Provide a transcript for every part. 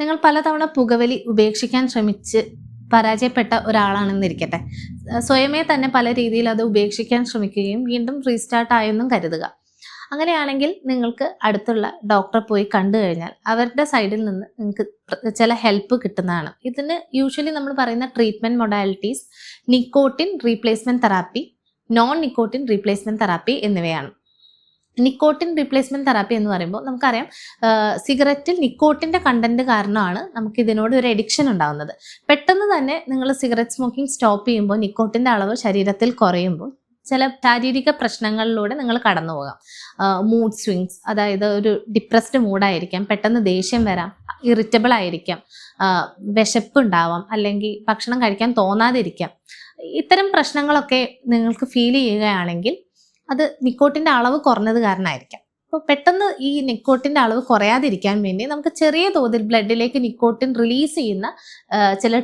നിങ്ങൾ പലതവണ പുകവലി ഉപേക്ഷിക്കാൻ ശ്രമിച്ച് പരാജയപ്പെട്ട ഒരാളാണെന്നിരിക്കട്ടെ. സ്വയമേ തന്നെ പല രീതിയിൽ അത് ഉപേക്ഷിക്കാൻ ശ്രമിക്കുകയും വീണ്ടും റീസ്റ്റാർട്ട് ആയെന്നും കരുതുക. അങ്ങനെയാണെങ്കിൽ നിങ്ങൾക്ക് അടുത്തുള്ള ഡോക്ടറെ പോയി കണ്ടു കഴിഞ്ഞാൽ അവരുടെ സൈഡിൽ നിന്ന് നിങ്ങൾക്ക് ചില ഹെൽപ്പ് കിട്ടുന്നതാണ്. ഇതിന് യൂഷ്വലി നമ്മൾ പറയുന്ന treatment modalities nicotine replacement therapy non nicotine replacement therapy എന്നിവയാണ്. നിക്കോട്ടിൻ റീപ്ലേസ്മെന്റ് തെറാപ്പി എന്ന് പറയുമ്പോൾ നമുക്കറിയാം സിഗരറ്റിൽ നിക്കോട്ടിന്റെ കണ്ടന്റ് കാരണമാണ് നമുക്ക് ഇതിനോട് ഒരു എഡിക്ഷൻ ഉണ്ടാകുന്നത് പെട്ടെന്ന് തന്നെ നിങ്ങൾ സിഗരറ്റ് സ്മോക്കിംഗ് സ്റ്റോപ്പ് ചെയ്യുമ്പോൾ നിക്കോട്ടിന്റെ അളവ് ശരീരത്തിൽ കുറയുമ്പോൾ ചില ശാരീരിക പ്രശ്നങ്ങളിലൂടെ നിങ്ങൾ കടന്നു പോകാം. മൂഡ് സ്വിങ്സ് അതായത് ഒരു ഡിപ്രസ്ഡ് മൂഡായിരിക്കാം പെട്ടെന്ന് ദേഷ്യം വരാം ഇറിറ്റബിൾ ആയിരിക്കാം വിശപ്പ് ഉണ്ടാവാം അല്ലെങ്കിൽ ഭക്ഷണം കഴിക്കാൻ തോന്നാതിരിക്കാം. ഇത്തരം പ്രശ്നങ്ങളൊക്കെ നിങ്ങൾക്ക് ഫീൽ ചെയ്യുകയാണെങ്കിൽ അത് നിക്കോട്ടിന്റെ അളവ് കുറഞ്ഞത് കാരണമായിരിക്കാം. അപ്പോൾ പെട്ടെന്ന് ഈ നിക്കോട്ടിന്റെ അളവ് കുറയാതിരിക്കാൻ വേണ്ടി നമുക്ക് ചെറിയ തോതിൽ ബ്ലഡിലേക്ക് നിക്കോട്ടിൻ റിലീസ് ചെയ്യുന്ന ചില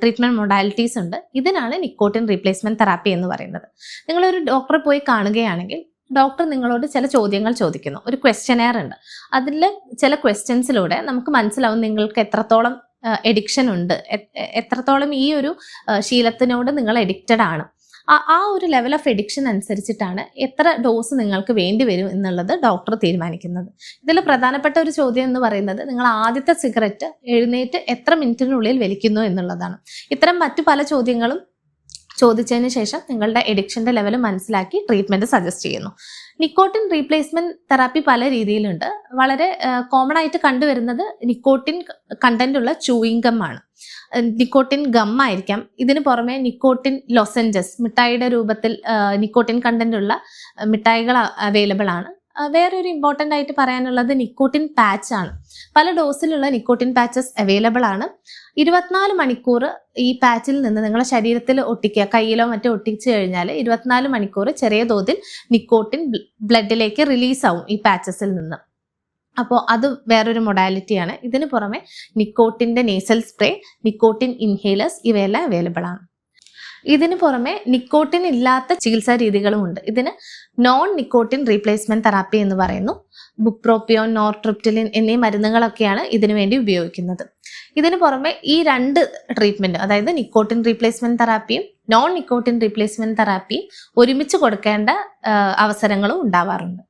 ട്രീറ്റ്മെന്റ് മൊഡാലിറ്റീസ് ഉണ്ട്. ഇതിനാണ് നിക്കോട്ടിൻ റീപ്ലേസ്മെന്റ് തെറാപ്പി എന്ന് പറയുന്നത്. നിങ്ങളൊരു ഡോക്ടറെ പോയി കാണുകയാണെങ്കിൽ ഡോക്ടർ നിങ്ങളോട് ചില ചോദ്യങ്ങൾ ചോദിക്കുന്നു. ഒരു ക്വസ്റ്റ്യനെയർ ഉണ്ട്. അതിൽ ചില ക്വസ്റ്റ്യൻസിലൂടെ നമുക്ക് മനസ്സിലാവും നിങ്ങൾക്ക് എത്രത്തോളം എഡിക്ഷൻ ഉണ്ട്. എത്രത്തോളം ഈ ഒരു ശീലത്തിനോട് നിങ്ങൾ എഡിക്റ്റഡ് ആണ്. ആ- ഒരു ലെവൽ ഓഫ് എഡിക്ഷൻ അനുസരിച്ചിട്ടാണ് എത്ര ഡോസ് നിങ്ങൾക്ക് വേണ്ടി വരും എന്നുള്ളത് ഡോക്ടർ തീരുമാനിക്കുന്നത്. ഇതിൽ പ്രധാനപ്പെട്ട ഒരു ചോദ്യം എന്ന് പറയുന്നത് നിങ്ങൾ ആദ്യത്തെ സിഗരറ്റ് എഴുന്നേറ്റ് എത്ര മിനിറ്റിനുള്ളിൽ വലിക്കുന്നു എന്നുള്ളതാണ്. ഇത്തരം മറ്റു പല ചോദ്യങ്ങളും ചോദിച്ചതിന് ശേഷം നിങ്ങളുടെ എഡിക്ഷന്റെ ലെവൽ മനസ്സിലാക്കി ട്രീറ്റ്മെന്റ് സജസ്റ്റ് ചെയ്യുന്നു. നിക്കോട്ടിൻ റീപ്ലേസ്മെന്റ് തെറാപ്പി പല രീതിയിലുണ്ട്. വളരെ കോമൺ ആയിട്ട് കണ്ടുവരുന്നത് നിക്കോട്ടിൻ കണ്ടന്റ് ഉള്ള ചൂയിങ് ഗം ആണ്. നിക്കോട്ടിൻ ഗം ആയിരിക്കാം. ഇതിന് പുറമെ നിക്കോട്ടിൻ ലൊസഞ്ചസ് മിഠായിയുടെ രൂപത്തിൽ നിക്കോട്ടിൻ കണ്ടന്റ് ഉള്ള മിഠായികൾ അവൈലബിൾ ആണ്. വേറൊരു ഇമ്പോർട്ടന്റ് ആയിട്ട് പറയാനുള്ളത് നിക്കോട്ടിൻ പാച്ച് ആണ്. പല ഡോസിലുള്ള നിക്കോട്ടിൻ പാച്ചസ് അവൈലബിൾ ആണ്. ഇരുപത്തിനാല് മണിക്കൂർ ഈ പാച്ചിൽ നിന്ന് നിങ്ങളുടെ ശരീരത്തിൽ ഒട്ടിക്കുക കയ്യിലോ മറ്റോ ഒട്ടിച്ചു കഴിഞ്ഞാൽ ഇരുപത്തിനാല് മണിക്കൂർ ചെറിയ തോതിൽ നിക്കോട്ടിൻ ബ്ലഡിലേക്ക് റിലീസ് ആവും ഈ പാച്ചസിൽ നിന്ന്. അപ്പോൾ അത് വേറൊരു മൊഡാലിറ്റിയാണ് ഇതിന് പുറമെ നിക്കോട്ടിന്റെ നേസൽ സ്പ്രേ നിക്കോട്ടിൻ ഇൻഹേലേഴ്സ് ഇവയെല്ലാം അവൈലബിൾ ആണ്. ഇതിന് പുറമെ നിക്കോട്ടിൻ ഇല്ലാത്ത ചികിത്സാ രീതികളും ഉണ്ട് ഇതിന് നോൺ നിക്കോട്ടിൻ റീപ്ലേസ്മെന്റ് തെറാപ്പി എന്ന് പറയുന്നു. ബുപ്രോപ്പിയോൺ നോർട്രിപ്റ്റിലിൻ എന്നീ മരുന്നുകളൊക്കെയാണ് ഇതിനു വേണ്ടി ഉപയോഗിക്കുന്നത്. ഇതിന് പുറമെ ഈ രണ്ട് ട്രീറ്റ്മെന്റ് അതായത് നിക്കോട്ടിൻ റീപ്ലേസ്മെന്റ് തെറാപ്പിയും നോൺ നിക്കോട്ടിൻ റീപ്ലേസ്മെന്റ് തെറാപ്പിയും ഒരുമിച്ച് കൊടുക്കേണ്ട അവസരങ്ങളും ഉണ്ടാവാറുണ്ട്.